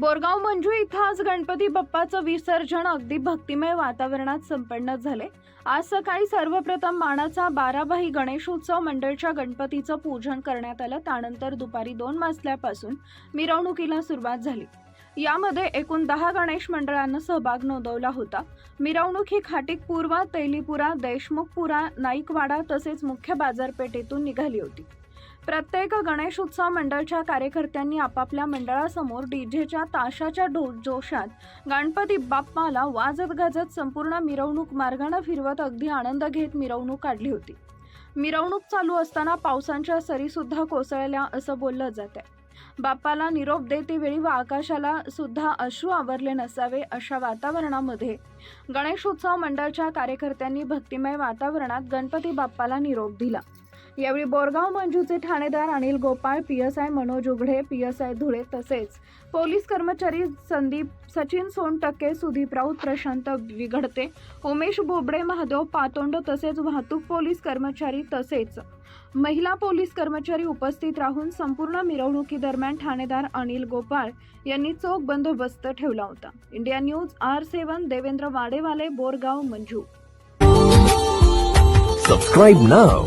बोरगाव मंजू इथं आज गणपती बाप्पाचं विसर्जन अगदी भक्तिमय वातावरणात संपन्न झाले. आज सकाळी सर्वप्रथम मानाचा बाराभाई गणेशोत्सव मंडळच्या गणपतीचं पूजन करण्यात आलं. त्यानंतर दुपारी दोन वाजल्यापासून मिरवणुकीला सुरुवात झाली. यामध्ये एकूण दहा गणेश मंडळांना सहभाग नोंदवला होता. मिरवणूक ही खाटिक तेलीपुरा देशमुखपुरा नाईकवाडा तसेच मुख्य बाजारपेठेतून निघाली होती. प्रत्येक गणेशोत्सव मंडळच्या कार्यकर्त्यांनी आपापल्या मंडळासमोर डीजेच्या ताशाच्या डो जोशात गणपती बाप्पाला वाजत गाजत संपूर्ण मिरवणूक मार्गाने फिरवत अगदी आनंद घेत मिरवणूक काढली होती. मिरवणूक चालू असताना पावसांच्या सरीसुद्धा कोसळल्या असं बोललं जात आहे बाप्पाला निरोप देतेवेळी व आकाशाला सुद्धा अश्रू आवरले नसावे अशा वातावरणामध्ये गणेशोत्सव मंडळच्या कार्यकर्त्यांनी भक्तिमय वातावरणात गणपती बाप्पाला निरोप दिला. यावेळी बोरगाव मंजूचे ठाणेदार Anil Gopal P S I Manoj Ughade P S I Dhule तसेच पोलीस कर्मचारी संदीप सचिन सोनटक्के सुदीप राऊत प्रशांत विघडते उमेश बोबडे महादेव पातोंड तसेच वाहतूक पोलीस कर्मचारी तसेच महिला पोलीस कर्मचारी उपस्थित राहून संपूर्ण मिरवणुकीदरम्यान ठाणेदार अनिल गोपाळ यांनी चोख बंदोबस्त ठेवला होता. India news R seven Devendra Wadewale Borgaon Manju. Subscribe now